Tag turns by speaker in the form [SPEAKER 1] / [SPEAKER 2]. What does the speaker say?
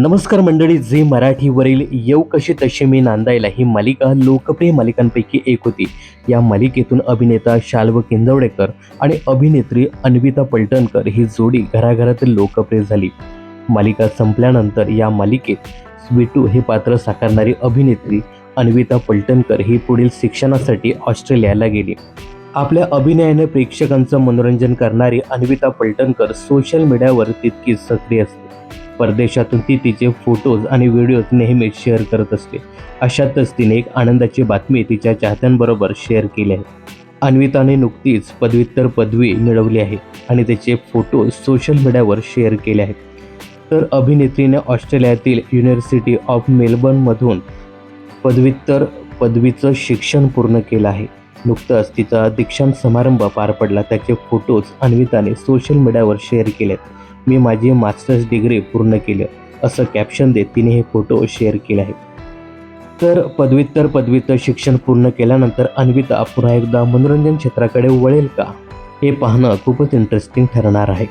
[SPEAKER 1] नमस्कार मंडळी झी मराठीवरील येऊ कशी तशी मी नांदायला ही मालिका लोकप्रिय मालिकांपैकी एक होती. या मालिकेतून अभिनेता शाल्व किंदवडेकर आणि अभिनेत्री अन्विता पलटणकर ही जोडी घराघरातील लोकप्रिय झाली. मालिका संपल्यानंतर या मालिकेत स्वीटू हे पात्र साकारणारी अभिनेत्री अन्विता पलटणकर ही पुढील शिक्षणासाठी ऑस्ट्रेलियाला गेली. आपल्या अभिनयाने प्रेक्षकांचं मनोरंजन करणारी अन्विता पलटणकर सोशल मीडियावर तितकीच सक्रिय असते. परदेशातून ती तिचे फोटोज आणि व्हिडिओज नेहमीच शेअर करत असते. अशातच तिने एक आनंदाची बातमी तिच्या चाहत्यांबरोबर शेअर केली आहे. अन्विताने नुकतीच पदव्युत्तर पदवी मिळवली आहे आणि त्याचे फोटो सोशल मीडियावर शेअर केले आहेत. तर अभिनेत्रीने ऑस्ट्रेलियातील युनिव्हर्सिटी ऑफ मेलबर्नमधून पदव्युत्तर पदवीचं शिक्षण पूर्ण केलं आहे. नुकताच तिचा दीक्षांत समारंभ पार पडला. त्याचे फोटोज अन्विताने सोशल मीडियावर शेअर केलेत मी माझी मास्टर्स डिग्री पूर्ण केली. असं कॅप्शन देत तिने हे फोटो शेअर केले आहेत. तर पदव्युत्तर पदव्युत्तर शिक्षण पूर्ण केल्यानंतर अन्विता पुन्हा एकदा मनोरंजन क्षेत्राकडे वळेल का? हे पाहणं खूपच इंटरेस्टिंग ठरणार आहे.